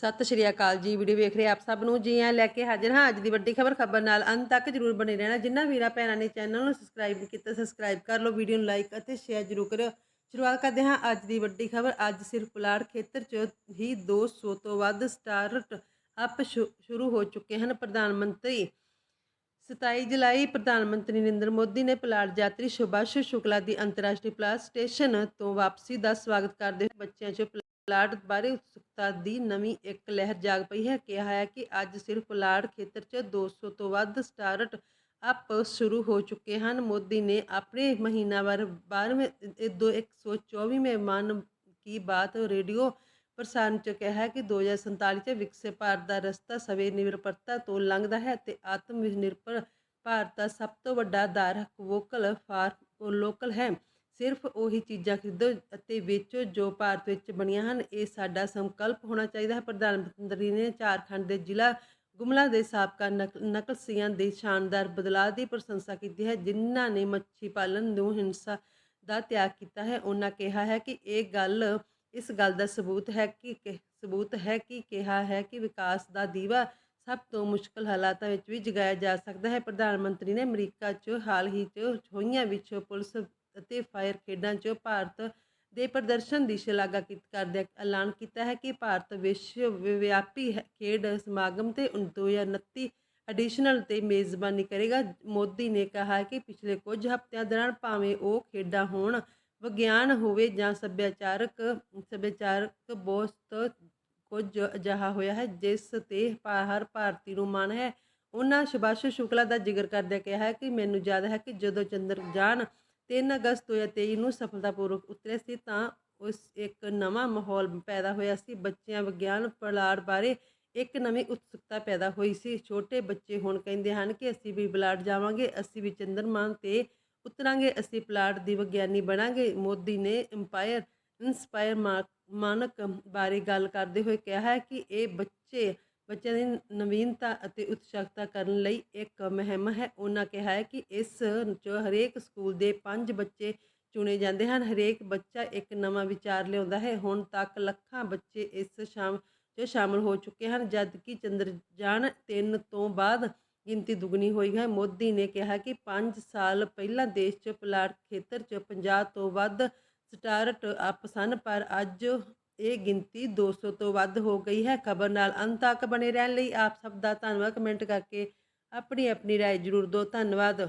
ਸਤਿ ਸ਼੍ਰੀ ਅਕਾਲ ਜੀ, ਵੀਡੀਓ ਵੇਖ ਰਹੇ ਆਪ ਸਭ ਨੂੰ? ਜੀ ਆ ਲੈ ਕੇ ਹਾਜ਼ਰ ਹਾਂ ਅੱਜ ਦੀ ਵੱਡੀ ਖਬਰ। ਖਬਰ ਨਾਲ ਅੰਤ ਤੱਕ ਜਰੂਰ ਬਣੇ ਰਹਿਣਾ। ਜਿੰਨਾ ਵੀਰਾਂ ਭੈਣਾਂ ਨੇ ਚੈਨਲ ਨੂੰ ਸਬਸਕ੍ਰਾਈਬ ਨਹੀਂ ਕੀਤਾ ਸਬਸਕ੍ਰਾਈਬ ਕਰ ਲਓ, ਵੀਡੀਓ ਨੂੰ ਲਾਈਕ ਅਤੇ ਸ਼ੇਅਰ ਜਰੂਰ ਕਰਿਓ। ਸ਼ੁਰੂਆਤ ਕਰਦੇ ਹਾਂ ਅੱਜ ਦੀ ਵੱਡੀ ਖਬਰ। ਅੱਜ ਸਿਰਫ ਪੁਲਾੜ ਖੇਤਰ 'ਚ ਹੀ 200 ਤੋਂ ਵੱਧ ਸਟਾਰਟ ਅਪ ਸ਼ੁਰੂ ਹੋ ਚੁੱਕੇ ਹਨ। ਪ੍ਰਧਾਨ ਮੰਤਰੀ 27 ਜੁਲਾਈ, ਪ੍ਰਧਾਨ ਮੰਤਰੀ ਨਰਿੰਦਰ ਮੋਦੀ ਨੇ ਪੁਲਾੜ ਯਾਤਰੀ ਸੁਭਾਸ਼ ਸ਼ੁਕਲਾ ਦੀ ਅੰਤਰਰਾਸ਼ਟਰੀ ਪੁਲਾੜ ਸਟੇਸ਼ਨ ਤੋਂ ਵਾਪਸੀ ਦਾ ਸਵਾਗਤ ਕਰਦੇ ਹੋਏ ਬੱਚਿਆਂ 'ਚ ਪੁਲਾੜ ਬਾਰੇ ਉਤਸੁਕਤਾ ਦੀ ਨਵੀਂ ਇੱਕ ਲਹਿਰ ਜਾਗ ਪਈ ਹੈ। ਕਿਹਾ ਹੈ ਕਿ ਅੱਜ ਸਿਰਫ ਪੁਲਾੜ ਖੇਤਰ 'ਚ 200 ਤੋਂ ਵੱਧ ਸਟਾਰਟ ਅਪ ਸ਼ੁਰੂ ਹੋ ਚੁੱਕੇ ਹਨ। ਮੋਦੀ ਨੇ ਆਪਣੇ ਮਹੀਨਾਵਾਰ 12ਵੇਂ 124ਵੇਂ ਮਨ ਕੀ ਬਾਤ ਰੇਡੀਓ ਪ੍ਰਸਾਰਣ ਚ ਕਿਹਾ ਹੈ ਕਿ 2047 ਚ ਵਿਕਸਿਤ ਭਾਰਤ ਦਾ ਰਸਤਾ ਸਵੇ ਨਿਰਭਰਤਾ ਤੋਂ ਲੰਘਦਾ ਹੈ ਤੇ ਆਤਮ ਨਿਰਭਰ ਭਾਰਤ ਦਾ ਸਭ ਤੋਂ ਵੱਡਾ ਆਧਾਰ ਵੋਕਲ ਫਾਰ ਲੋਕਲ ਹੈ। ਸਿਰਫ ਉਹੀ ਚੀਜ਼ਾਂ ਖਰੀਦੋ ਅਤੇ ਵੇਚੋ, ਜੋ ਭਾਰਤ ਵਿੱਚ ਬਣੀਆਂ ਹਨ, ਇਹ ਸਾਡਾ ਸੰਕਲਪ ਹੋਣਾ ਚਾਹੀਦਾ ਹੈ। ਪ੍ਰਧਾਨ ਮੰਤਰੀ ਨੇ ਝਾਰਖੰਡ ਦੇ ਜ਼ਿਲ੍ਹਾ ਗੁਮਲਾ ਦੇ ਸਾਬਕਾ ਨਕਲ ਨਕਲਸੀਆਂ ਦੇ ਸ਼ਾਨਦਾਰ ਬਦਲਾਅ ਦੀ ਪ੍ਰਸ਼ੰਸਾ ਕੀਤੀ ਹੈ, ਜਿਨ੍ਹਾਂ ਨੇ ਮੱਛੀ ਪਾਲਣ ਨੂੰ ਹਿੰਸਾ ਦਾ ਤਿਆਗ ਕੀਤਾ ਹੈ। ਉਹਨਾਂ ਕਿਹਾ ਹੈ ਕਿ ਇਹ ਗੱਲ, ਇਸ ਗੱਲ ਦਾ ਸਬੂਤ ਹੈ ਕਿ, ਸਬੂਤ ਹੈ ਕਿ ਕਿਹਾ ਹੈ ਕਿ ਵਿਕਾਸ ਦਾ ਦੀਵਾ ਸਭ ਤੋਂ ਮੁਸ਼ਕਲ ਹਾਲਾਤਾਂ ਵਿੱਚ ਵੀ ਜਗਾਇਆ ਜਾ ਸਕਦਾ ਹੈ। ਪ੍ਰਧਾਨ ਮੰਤਰੀ ਨੇ ਅਮਰੀਕਾ 'ਚ ਹਾਲ ਹੀ 'ਚ ਹੋਈਆਂ ਵਿੱਚ ਪੁਲਿਸ ਅਤੇ ਫਾਇਰ ਖੇਡਾਂ 'ਚ ਭਾਰਤ ਦੇ ਪ੍ਰਦਰਸ਼ਨ ਦੀ ਸ਼ਲਾਘਾ ਕਰਦਿਆਂ ਐਲਾਨ ਕੀਤਾ ਹੈ ਕਿ ਭਾਰਤ ਵਿਸ਼ਵ ਵਿਆਪੀ ਖੇਡ ਸਮਾਗਮ ਤੇ 2029 ਐਡੀਸ਼ਨਲ ਤੇ ਮੇਜ਼ਬਾਨੀ ਕਰੇਗਾ। ਮੋਦੀ ਨੇ ਕਿਹਾ ਕਿ ਪਿਛਲੇ ਕੁਝ ਹਫ਼ਤਿਆਂ ਦੌਰਾਨ ਭਾਵੇਂ ਉਹ ਖੇਡਾਂ ਹੋਣ, ਵਿਗਿਆਨ ਹੋਵੇ ਜਾਂ ਸੱਭਿਆਚਾਰਕ ਸੱਭਿਆਚਾਰਕ ਬਹੁਤ ਕੁਝ ਅਜਿਹਾ ਹੋਇਆ ਹੈ, ਜਿਸ ਤੇ ਹਰ ਭਾਰਤੀ ਨੂੰ ਮਾਣ ਹੈ। ਉਹਨਾਂ ਸੁਭਾਸ਼ ਸ਼ੁਕਲਾ ਦਾ ਜ਼ਿਕਰ ਕਰਦਿਆਂ ਕਿਹਾ ਹੈ ਕਿ ਮੈਨੂੰ ਯਾਦ ਹੈ ਕਿ ਜਦੋਂ ਚੰਦਰਯਾਨ 3 ਅਗਸਤ 2023 ਨੂੰ ਸਫਲਤਾਪੂਰਵਕ ਉਤਰਿਆ ਸੀ, ਤਾਂ ਉਸ ਇੱਕ ਨਵਾਂ ਮਾਹੌਲ ਪੈਦਾ ਹੋਇਆ ਸੀ। ਬੱਚਿਆਂ ਵਿਗਿਆਨ ਪਲਾੜ ਬਾਰੇ ਇੱਕ ਨਵੀਂ ਉਤਸੁਕਤਾ ਪੈਦਾ ਹੋਈ ਸੀ। ਛੋਟੇ ਬੱਚੇ ਹੁਣ ਕਹਿੰਦੇ ਹਨ ਕਿ ਅਸੀਂ ਵੀ ਬਲਾਡ ਜਾਵਾਂਗੇ, ਅਸੀਂ ਵੀ ਚੰਦਰਮਾਨ ਤੇ ਉਤਰਾਂਗੇ, ਅਸੀਂ ਪਲਾਟ ਦੀ ਵਿਗਿਆਨੀ ਬਣਾਂਗੇ। ਮੋਦੀ ਨੇ ਇੰਪਾਇਰ ਇਨਸਪਾਇਰ ਮਾਨਕ ਬਾਰੇ ਗੱਲ ਕਰਦੇ ਹੋਏ ਕਿਹਾ ਹੈ ਕਿ ਇਹ ਬੱਚੇ ਬੱਚਿਆਂ ਦੀ ਨਵੀਨਤਾ ਅਤੇ ਉਤਸ਼ਾਹਤਾ ਕਰਨ ਲਈ ਇੱਕ ਮਹਿਮ ਹੈ। ਉਹਨਾਂ ਕਿਹਾ ਹੈ ਕਿ ਇਸ ਚ ਹਰੇਕ ਸਕੂਲ ਦੇ ਪੰਜ ਬੱਚੇ ਚੁਣੇ ਜਾਂਦੇ ਹਨ। ਹਰੇਕ ਬੱਚਾ ਇੱਕ ਨਵਾਂ ਵਿਚਾਰ ਲਿਆਉਂਦਾ ਹੈ। ਹੁਣ ਤੱਕ ਲੱਖਾਂ ਬੱਚੇ ਇਸ ਸ਼ਾਮ 'ਚ ਸ਼ਾਮਲ ਹੋ ਚੁੱਕੇ ਹਨ ਜਦ ਕਿ ਚੰਦਰਯਾਨ 3 ਤੋਂ ਬਾਅਦ ਗਿਣਤੀ ਦੁੱਗਣੀ ਹੋਈ ਹੈ। ਮੋਦੀ ਨੇ ਕਿਹਾ ਕਿ 5 ਸਾਲ ਪਹਿਲਾਂ ਦੇਸ਼ 'ਚ ਪਲਾਟ ਖੇਤਰ 'ਚ 50 ਤੋਂ ਵੱਧ ਸਟਾਰਟ ਅਪ ਸਨ, ਪਰ ਅੱਜ ਇਹ ਗਿਣਤੀ 200 ਤੋਂ ਵੱਧ ਹੋ ਗਈ ਹੈ ਖਬਰ ਨਾਲ ਅੰਤ ਤੱਕ ਬਣੇ ਰਹਿਣ ਲਈ ਆਪ ਸਭ ਦਾ ਧੰਨਵਾਦ ਕਮੈਂਟ ਕਰਕੇ ਆਪਣੀ ਆਪਣੀ رائے ਜ਼ਰੂਰ ਦਿਓ ਧੰਨਵਾਦ